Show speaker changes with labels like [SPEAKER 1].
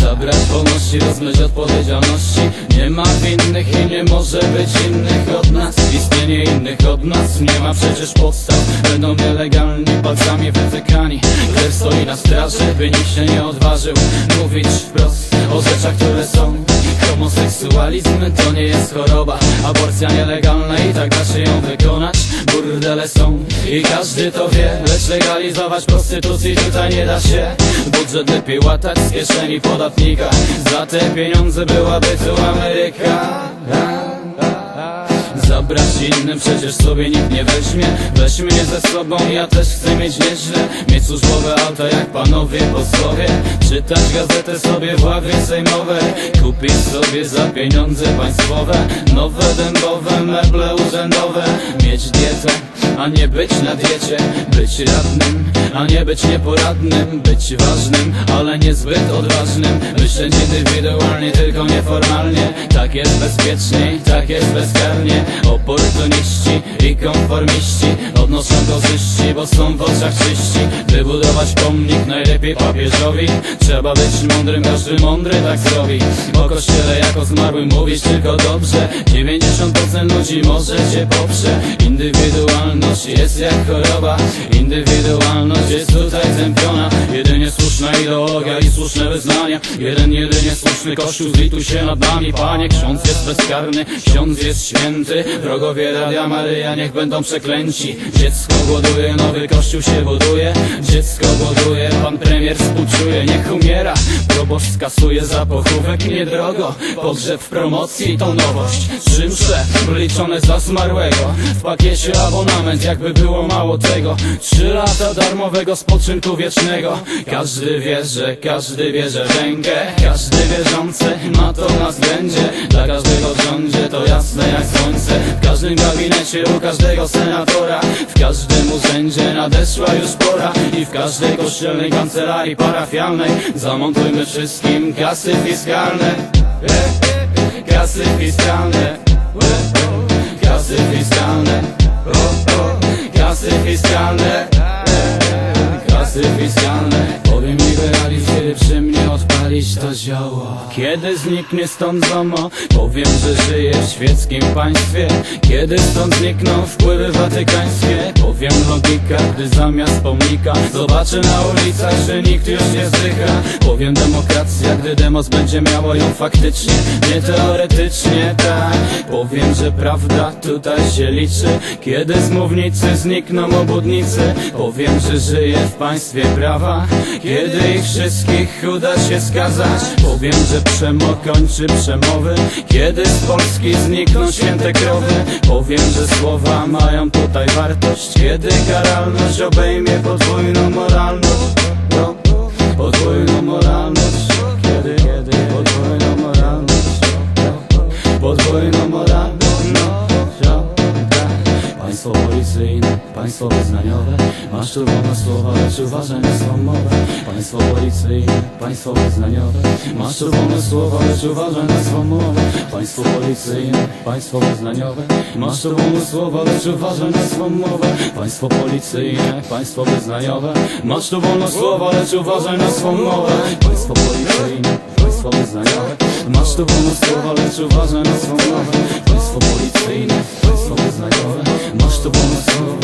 [SPEAKER 1] Zabrać wolności, rozmyć odpowiedzialności. Nie ma winnych i nie może być innych od nas. Istnienie innych od nas nie ma przecież podstaw. Będą nielegalni, palcami wytykani. Krew stoi na straży, by nikt się nie odważył Mówić wprost o rzeczach, które są. Homoseksualizm to nie jest choroba. Aborcja nielegalna i tak da się ją wykonać Burdele są. I każdy to wie Lecz legalizować prostytucji tutaj nie da się. Budżet lepiej łatać z kieszeni podatnika. Za te pieniądze byłaby tu Ameryka Zabrać innym przecież sobie nikt nie weźmie. Weź mnie ze sobą, ja też chcę mieć nieźle. Mieć służbowe auta jak panowie posłowie. Czytać gazetę sobie w ławie sejmowej Kupić sobie za pieniądze państwowe. Nowe dębowe meble urzędowe. Mieć dietę, a nie być na diecie. Być radnym, a nie być nieporadnym Być ważnym, ale niezbyt odważnym. Myśleć indywidualnie, tylko nieformalnie. Tak jest bezpieczniej, tak jest bezkarnie. Oportuniści i konformiści. Odnoszą korzyści, bo są w oczach czyści. Wybudować pomnik najlepiej papieżowi. Trzeba być mądrym, każdy mądry tak zrobi. O kościele jako zmarłym mówisz tylko dobrze. 90% ludzi może cię poprze. Indywidualność jest jak choroba. Indywidualność jest tutaj tępiona Jedynie słuszna ideologia i słuszne wyznania. Jeden jedynie słuszny kościół zlituj się nad nami. Panie, ksiądz jest bezkarny, ksiądz jest święty. Wrogowie Radia Maryja niech będą przeklęci. Dziecko głoduje, nowy kościół się buduje. Dziecko głoduje, pan premier współczuje Niech umiera, proboszcz skasuje za pochówek niedrogo. Pogrzeb w promocji to nowość. Czymże liczone za zmarłego. W pakiecie abonament jakby było mało tego. Trzy lata darmowego spoczynku wiecznego. Każdy wie, że każdy bierze rękę Każdy wierzący ma to na względzie. Dla każdego w rządzie to jasne jak słońce. W każdym gabinecie u każdego senatora W każdym urzędzie nadeszła już pora. I w każdej kościelnej kancelarii parafialnej Zamontujmy wszystkim kasy fiskalne. Kasy fiskalne. Kasy fiskalne. Kasy fiskalne Kasy fiskalne Powiem liberalizm, kiedy przy mnie to zioło Kiedy zniknie stąd ZOMO Powiem, że żyję w świeckim państwie. Kiedy stąd znikną wpływy watykańskie Powiem logika, gdy zamiast pomnika Zobaczę na ulicach, że nikt już nie zdycha Powiem demokracja, gdy demos będzie miało ją faktycznie Nie teoretycznie, tak. Powiem, że prawda tutaj się liczy. Kiedy z mównicy znikną obudnicy Powiem, że żyję w państwie prawa. Kiedy ich wszystkich uda się skazać Powiem, że przemo kończy przemowy. Kiedy z Polski znikną święte krowy Powiem, że słowa mają tutaj wartość. Kiedy karalność obejmie podwójną moralność? No, Podwójną moralność. Kiedy, kiedy podwójną moralność? No, Podwójną państwo wyznaniowe Masz tu wolne słowa, lecz uważaj na swą mowę Państwo policyjne, państwo wyznaniowe Masz tu wolne słowa, lecz uważaj na swą mowę Państwo policyjne, państwo wyznaniowe Masz tu wolne słowa, lecz uważaj na swą mowę Państwo policyjne, państwo wyznaniowe Masz tu wolne słowa, lecz uważaj na swą mowę Państwo policyjne, państwo wyznaniowe Masz tu wolne słowa, lecz uważaj na swą mowę Państwo policyjne, państwo wyznaniowe Masz tu wolne słowa